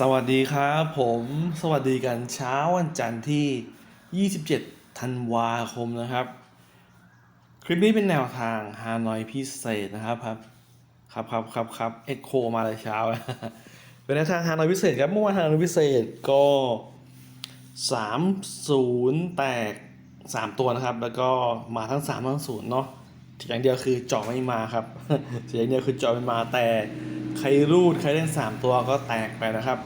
สวัสดีครับผมสวัสดีกันเช้าวันจันทร์ที่ 27 ธันวาคมนะครับ คลิปนี้เป็นแนวทางฮานอยพิเศษนะครับครับครับครับครับครับเอ็กโคมาเลยเช้า เป็นแนวทางฮานอยพิเศษครับเมื่อวานฮานอยพิเศษก็ 30 แตก 3 ตัวนะครับ แล้วก็มาทั้ง 3 ทั้ง0เนาะอย่างเดียวคือเจาะไม่มาครับอย่างเดียวคือเจาะไม่มาแต่ รรูดใครเล่น3ตัวก็แตกไปนะครับ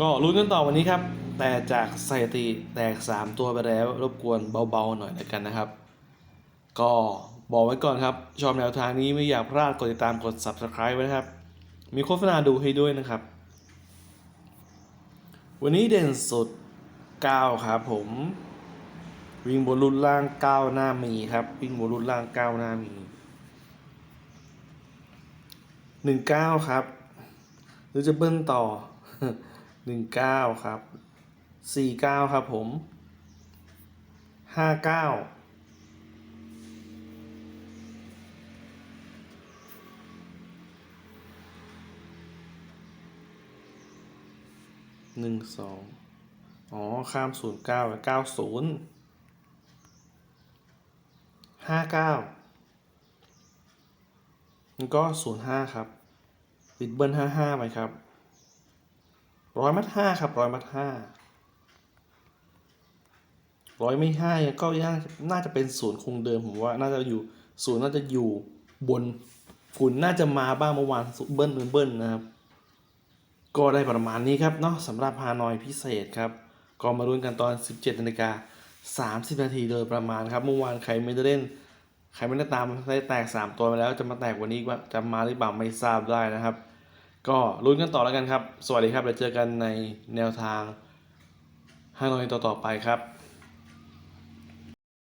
ก็ลุ้นกันต่อวันนี้ครับ แต่จากสถิติแตก3ตัวไปแล้ว รบกวนเบาๆหน่อยแล้วกันนะครับ ก็บอกไว้ก่อนครับ ชอบแนวทางนี้ไม่อยากพลาดกดติดตามกด subscribe ไว้นะครับ มีโฆษณาดูให้ด้วยนะครับ วันนี้เด่นสุด 9 ครับผม วิ่งบนรุ่นล่าง 9 หน้ามีครับ วิ่งบนรุ่นล่าง 9 หน้ามี 19ครับ หรือจะเบิ้ลต่อ19ครับ49ครับผม59หนึ่งสองอ๋อ ข้ามศูนย์เก้าเก้าศูนย์ห้าเก้า ก็ศูนย์ห้าครับติดเบิ้ลห้าห้าไหมครับร้อยมัดห้าครับร้อยมัดห้าร้อยไม่ห้าก็ย่างน่าจะเป็นศูนย์คงเดิมผมว่าน่าจะอยู่ศูนย์น่าจะอยู่บนฝุ่นน่าจะมาบ้างเมื่อวานเบิ้ลเบิ้ลนะครับ ก็ได้ประมาณนี้ครับเนาะสำหรับฮานอยพิเศษครับ ก็มาลุ้นกันตอน 17นาฬิกา30นาทีโดยประมาณครับเมื่อวานใครไม่ได้เล่น ใครไม่ได้ตามได้แตก 3 ตัวไปแล้วจะมาแตกวันนี้ว่าจะมาหรือเปล่าไม่ทราบได้นะครับ ก็ลุ้นกันต่อแล้วกันครับ สวัสดีครับเดี๋ยวเจอกันในแนวทางห้านอยต่อๆไปครับ